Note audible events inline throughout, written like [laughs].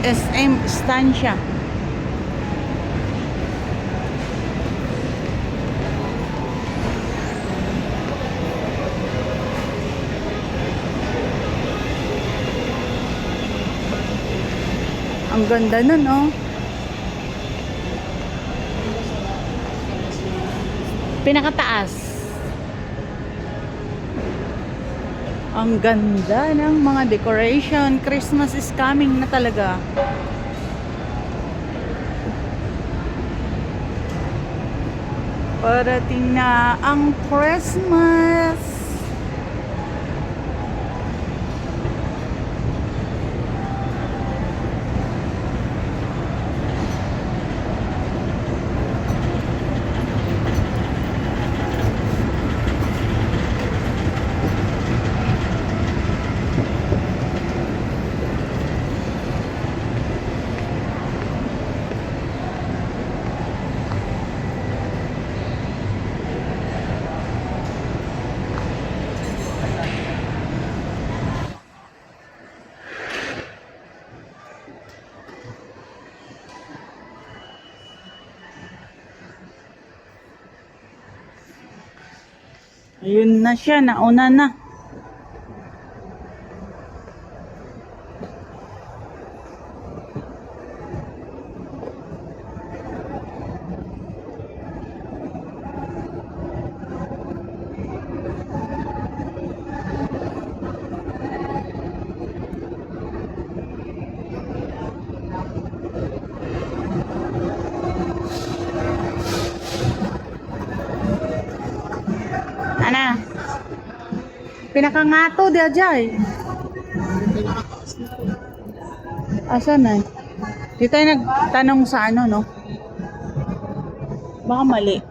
SM Estancia. Ang ganda nun, oh. Pinakataas. Ang ganda ng mga decoration. Christmas is coming na talaga. Parating na ang Christmas. Ayun na siya, nauna na. Pinakangato di ajay. Asan na? Di tayo nagtanong sa ano, no? Baka mali.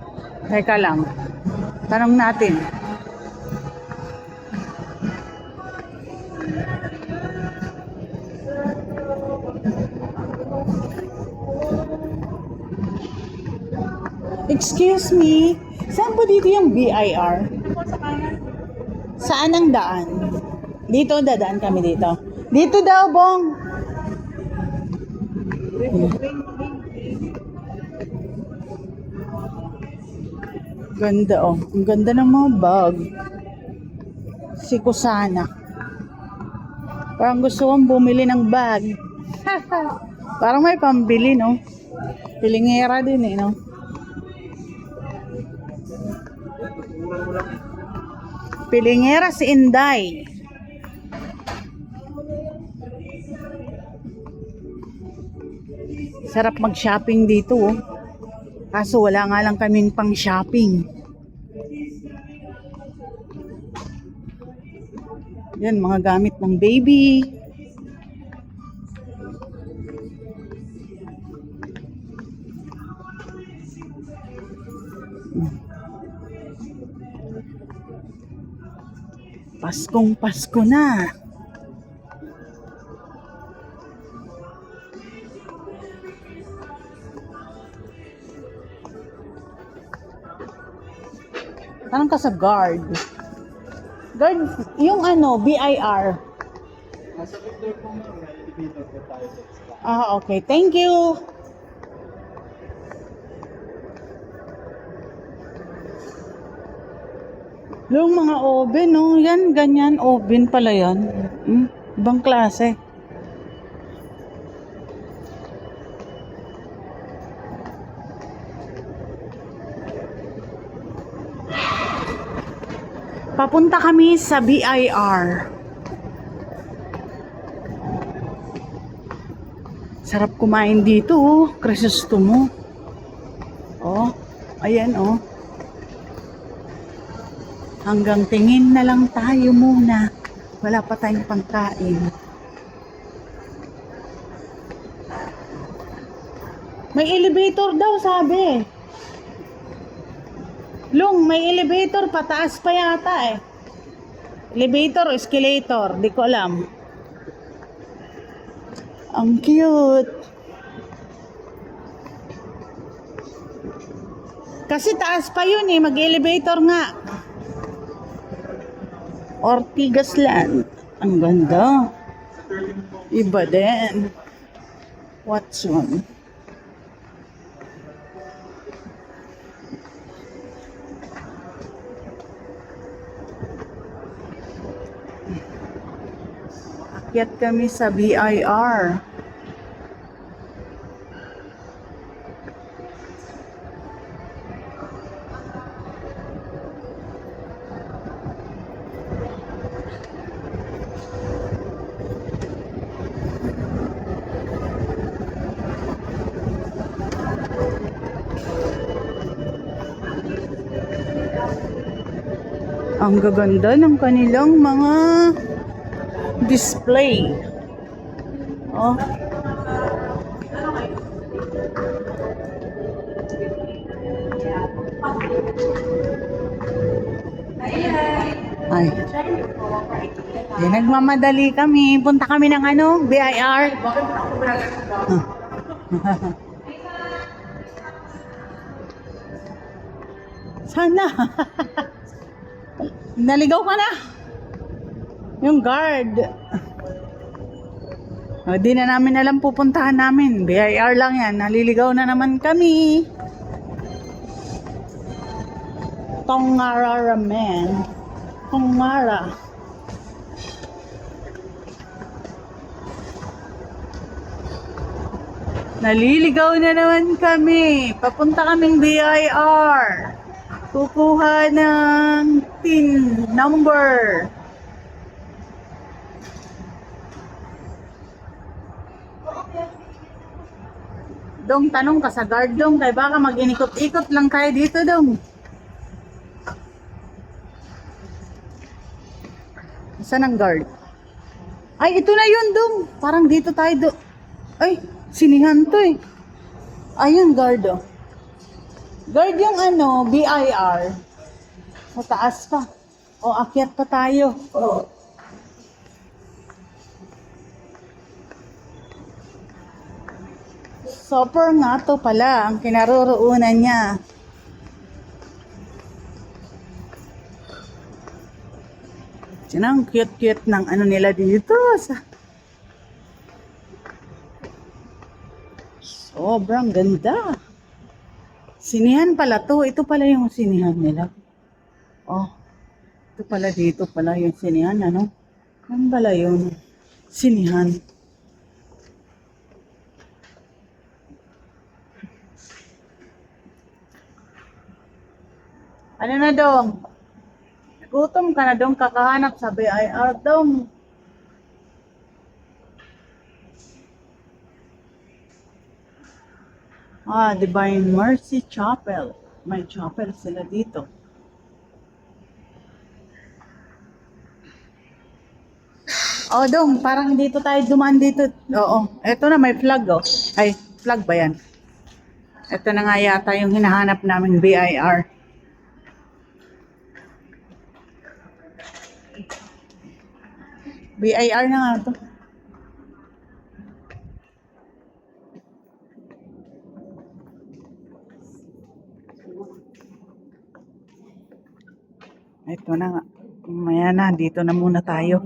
Teka lang. Tanong natin. Excuse me, saan po dito yung BIR? Saan ang daan? Dito, dadaan kami dito. Dito daw, Bong. Ganda, oh. Ang ganda ng mga bag. Si Kusana. Parang gusto kong bumili ng bag. [laughs] Parang may pambili, no? Pilingera din, eh, no? Pilingera si Inday. Sarap mag-shopping dito. Oh. Kaso wala nga lang kaming pang shopping. Yan, mga gamit ng baby. Paskong Pasko na. Tanong ka sa guard. Guard, yung ano, BIR. Nasa picture po mo, may elevator po tayo. Ah, okay. Thank you. Yung mga oven, no? Yan, ganyan. Oven pala yan. Hmm? Ibang klase. Papunta kami sa BIR. Sarap kumain dito, oh. Crisostomo. Oh, ayan, oh. Hanggang tingin na lang tayo muna. Wala pa tayong pangkain. May elevator daw, sabi. Lung, may elevator, pataas pa yata eh. Elevator o escalator, di ko alam. Ang cute. Kasi taas pa yun eh, mag-elevator nga. Ortigas Land. Ang ganda. Iba din. Watson. Akyat kami sa BIR. Ang gaganda ng kanilang mga display. Oh. Ay. Di nagmamadali kami. Punta kami ng ano, BIR. [laughs] Sana. [laughs] Naligaw ka na. Yung guard. O, di na namin alam pupuntahan namin. BIR lang yan. Naliligaw na naman kami. Tongara ramen. Tongara. Naliligaw na naman kami. Papunta kaming BIR. Kukuha ng PIN number. Dong, tanong ka sa guard dong, kay baka mag-inikot-ikot lang tayo dito dong. Saan ang guard? Ay, ito na yun dong. Parang dito tayo do. Ay, sinihan to eh. Ayun, guard oh. Guard yung ano, BIR. Sa taas pa. O, akyat pa tayo. Super nga to pala, ang kinaroroonan niya. Yan ang cute-cute ng ano nila dito. Sa... Sobrang ganda. Sinihan pala to. Ito pala yung sinihan nila. Oh. Ito pala dito pala yung sinihan, ano? Ano pala yun? Sinihan. Ano na dong? Gutom ka na dong kakahanap sa BIR dong. Ah, Divine Mercy Chapel. May chapel sila dito. Oh, dong, parang dito tayo dumaan dito. Oo, eto na may flag oh. Ay, flag ba yan? Ito na nga yata yung hinahanap namin BIR. BIR na nga to. Ito na nga. Maya na, dito na muna tayo.